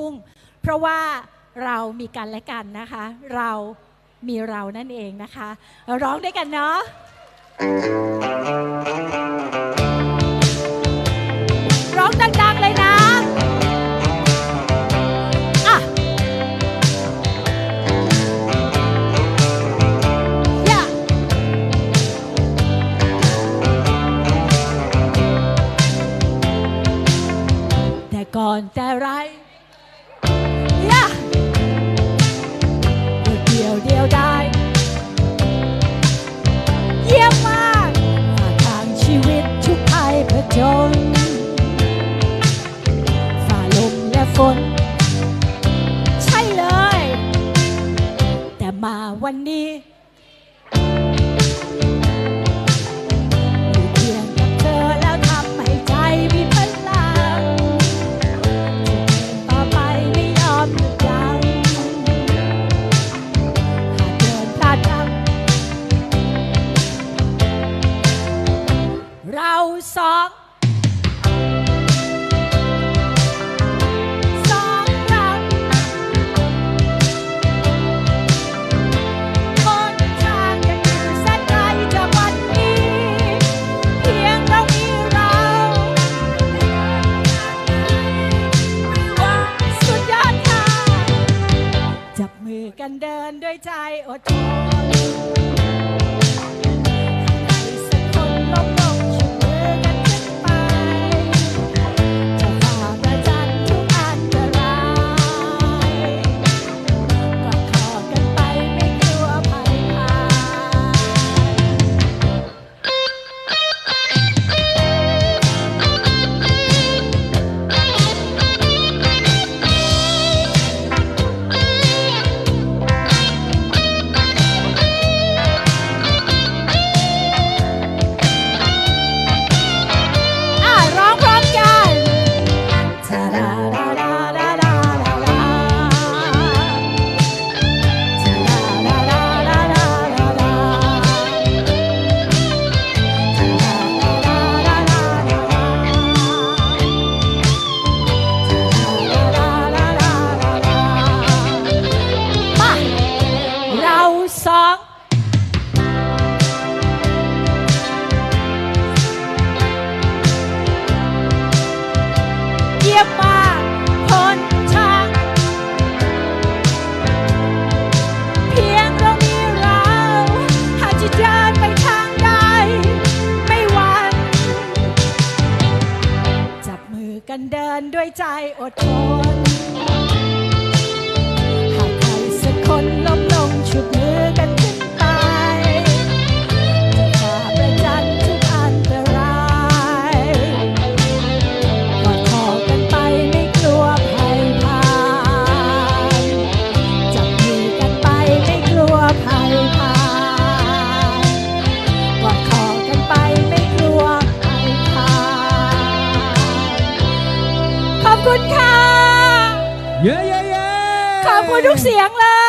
ทุ่งเพราะว่าเรามีกันและกันนะคะ เรามีเรานั่นเองนะคะ ร้องด้วยกันเนาะร้องดังๆเลยนะอะ Yeah แต่ก่อนแต่ไร จญฝ่าลมและฝน ใช่เลย แต่มาวันนี้อยู่เพียงกับเธอแล้วทำให้ใจมีพลังจะเดินต่อไปไม่ยอมหยุดยั้งหากเดินพลาดพลั้งเราสอง เดินด้วยใจอดทน สองเยี่ยมมากคนทางเพียงเรามีเราหากจะเดินไปทางใดไม่หวั่นจับมือกันเดินด้วยใจอดทน คุณค่ะ เย้เย้เย้ ขอบคุณทุกเสียงเลย